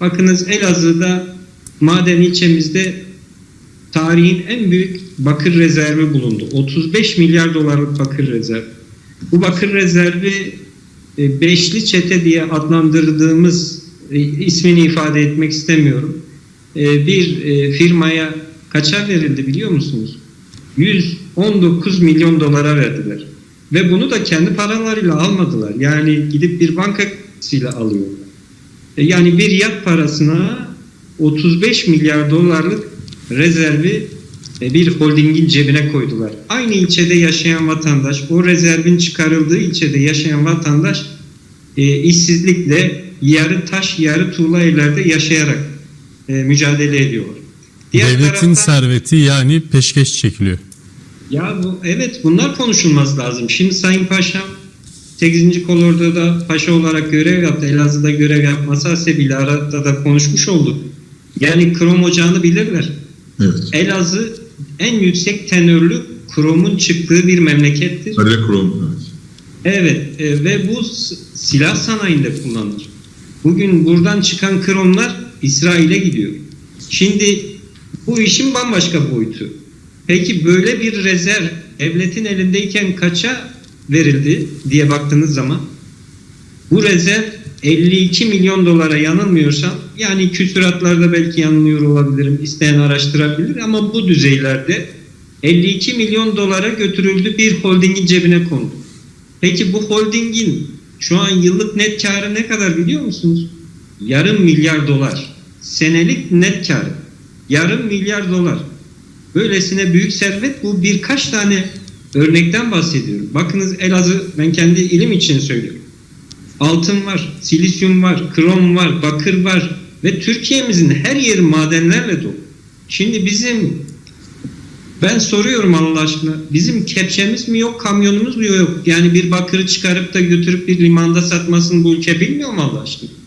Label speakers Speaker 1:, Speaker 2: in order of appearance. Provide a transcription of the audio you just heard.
Speaker 1: Bakınız Elazığ'da maden ilçemizde tarihin en büyük bakır rezervi bulundu. 35 milyar dolarlık bakır rezervi. Bu bakır rezervi e, beşli çete diye adlandırdığımız e, ismini ifade etmek istemiyorum. E, bir firmaya kaça verildi biliyor musunuz? 119 milyon dolara verdiler. Ve bunu da kendi paralarıyla almadılar. Yani gidip bir bankasıyla alıyorlar. E, Yani bir yat parasına 35 milyar dolarlık rezervi e, bir holdingin cebine koydular. Aynı ilçede yaşayan vatandaş, o rezervin çıkarıldığı ilçede yaşayan vatandaş e, işsizlikle yarı taş yarı tuğla evlerde yaşayarak e, mücadele ediyorlar. Diğer
Speaker 2: Devletin
Speaker 1: taraftan-
Speaker 2: serveti yani peşkeş çekiliyor.
Speaker 1: ya bu evet bunlar konuşulması lazım. Şimdi Sayın Paşam 8. kolordoda paşa olarak görev yaptı. Elazığ'da görev yapması hasebiyle arada da konuşmuş olduk. Yani krom ocağını bilirler.
Speaker 3: Evet.
Speaker 1: Elazığ en yüksek tenörlü kromun çıktığı bir memlekettir.
Speaker 3: Kale Krom. Evet.
Speaker 1: Evet e, ve bu silah sanayinde kullanılır. Bugün buradan çıkan kromlar İsrail'e gidiyor. Şimdi bu işin bambaşka boyutu. Peki böyle bir rezerv devletin elindeyken kaça verildi diye baktığınız zaman bu rezerv 52 milyon dolara yanılmıyorsam yani küsuratlarda belki yanılıyor olabilirim isteyen araştırabilir ama bu düzeylerde 52 milyon dolara götürüldü bir holdingin cebine kondu. Peki bu holdingin şu an yıllık net karı ne kadar biliyor musunuz? Yarım milyar dolar. Senelik net karı. Yarım milyar dolar. Böylesine büyük servet bu birkaç tane örnekten bahsediyorum. Bakınız Elazığ ben kendi ilim için söylüyorum. Altın var, silisyum var, krom var, bakır var ve Türkiye'mizin her yeri madenlerle dolu. Şimdi bizim ben soruyorum Allah aşkına. Bizim kepçemiz mi yok, kamyonumuz mu yok? Yani bir bakırı çıkarıp da götürüp bir limanda satmasını bu ülke bilmiyor mu Allah aşkına?